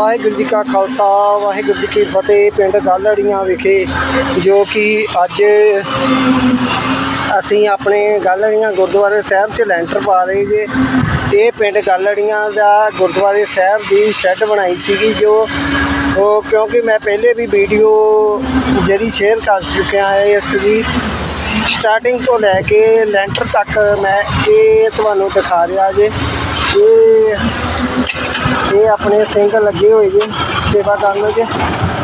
ਵਾਹਿਗੁਰੂ ਜੀ ਕਾ ਖਾਲਸਾ, ਵਾਹਿਗੁਰੂ ਜੀ ਕੀ ਫਤਿਹ। ਪਿੰਡ ਗਾਲੜੀਆਂ ਵਿਖੇ ਜੋ ਕਿ ਅੱਜ ਅਸੀਂ ਆਪਣੇ ਗਾਲੜੀਆਂ ਗੁਰਦੁਆਰੇ ਸਾਹਿਬ 'ਚ ਲੈਂਟਰ ਪਾ ਰਹੇ ਜੇ। ਇਹ ਪਿੰਡ ਗਾਲੜੀਆਂ ਦਾ ਗੁਰਦੁਆਰੇ ਸਾਹਿਬ ਦੀ ਸ਼ੈੱਡ ਬਣਾਈ ਸੀਗੀ ਜੋ ਉਹ ਕਿਉਂਕਿ ਮੈਂ ਪਹਿਲੇ ਵੀ ਵੀਡੀਓ ਜਿਹੜੀ ਸ਼ੇਅਰ ਕਰ ਚੁੱਕਿਆ ਹੈ, ਇਸ ਦੀ ਸਟਾਰਟਿੰਗ ਤੋਂ ਲੈ ਕੇ ਲੈਂਟਰ ਤੱਕ ਮੈਂ ਇਹ ਤੁਹਾਨੂੰ ਦਿਖਾ ਰਿਹਾ ਜੇ। ਇਹ ਇਹ ਆਪਣੇ ਸਿੰਘ ਲੱਗੇ ਹੋਏ ਜੇ, ਸੇਵਾ ਕਰਨ ਚ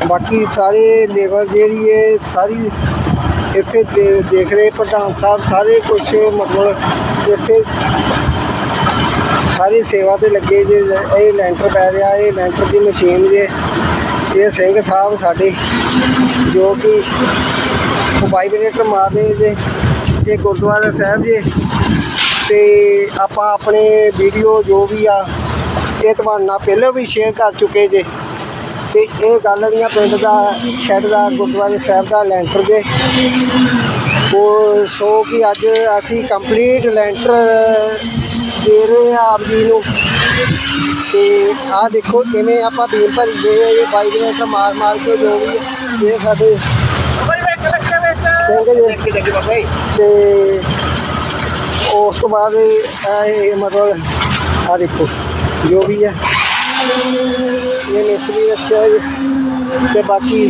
ਬਾਕੀ ਸਾਰੇ ਲੇਬਰ ਜਿਹੜੀ ਹੈ ਸਾਰੀ ਇੱਥੇ ਦੇ- ਦੇਖ ਰਹੇ, ਪ੍ਰਧਾਨ ਸਾਹਿਬ ਸਾਰੇ ਕੁਝ ਮਤਲਬ ਇੱਥੇ ਸਾਰੀ ਸੇਵਾ ਤੇ ਲੱਗੇ ਜੇ, ਇਹ ਲੈਂਟਰ ਪੈ ਰਿਹਾ, ਇਹ ਲੈਂਟਰ ਦੀ ਮਸ਼ੀਨ ਜੇ। ਇਹ ਸਿੰਘ ਸਾਹਿਬ ਸਾਡੇ, ਜੋ ਕਿ ਵਾਈਬ੍ਰੇਟਰ ਮਾਰਦੇ ਜੇ ਇਹ ਗੁਰਦੁਆਰਾ ਸਾਹਿਬ ਜੇ। ਤੇ ਆਪਾਂ ਆਪਣੇ ਵੀਡੀਓ ਜੋ ਵੀ ਆ ਇਹ ਤੁਹਾਨੂੰ ਨਾਲ ਪਹਿਲਾਂ ਵੀ ਸ਼ੇਅਰ ਕਰ ਚੁੱਕੇ ਜੇ। ਤੇ ਇਹ ਗਾਲੜੀਆਂ ਪਿੰਡ ਦਾ, ਸ਼ਹਿਰ ਦਾ, ਗੁਰਦੁਆਰੇ ਸਾਹਿਬ ਦਾ ਲੈਂਟਰ ਜੇ। ਉਹ ਸੋ ਕਿ ਅੱਜ ਅਸੀਂ ਕੰਪਲੀਟ ਲੈਂਟਰ ਦੇ ਰਹੇ ਆ ਆਪ ਜੀ ਨੂੰ। ਤੇ ਆਹ ਦੇਖੋ ਕਿਵੇਂ ਆਪਾਂ ਬੀਮ ਭਰੀ ਦੇ ਇਹ ਬਾਈਕ ਵਿੱਚ ਮਾਰ ਮਾਰ ਕੇ ਜੋ ਵੀ ਇਹ ਸਾਡੇ ਸਿੰਘ ਤੇ ਉਸ ਤੋਂ ਬਾਅਦ ਇਹ ਇਹ ਮਤਲਬ ਆ ਦੇਖੋ। ਜੋ ਵੀ ਹੈ। ਇਹ ਮਿਸਤਰੀ ਰੱਖਿਆ ਹੈ ਜੀ। ਤੇ ਬਾਕੀ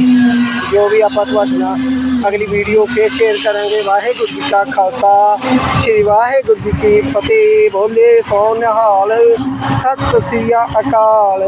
ਜੋ ਵੀ ਆਪਾਂ ਤੁਹਾਡੇ ਨਾਲ ਅਗਲੀ ਵੀਡੀਓ ਫੇਰ ਸ਼ੇਅਰ ਕਰਾਂਗੇ। ਵਾਹਿਗੁਰੂ ਜੀ ਕਾ ਖਾਲਸਾ, ਸ੍ਰੀ ਵਾਹਿਗੁਰੂ ਜੀ ਕੀ ਫਤਿਹ। ਬੋਲੇ ਸੋ ਨਿਹਾਲ ਸਤਿ ਸ੍ਰੀ ਅਕਾਲ।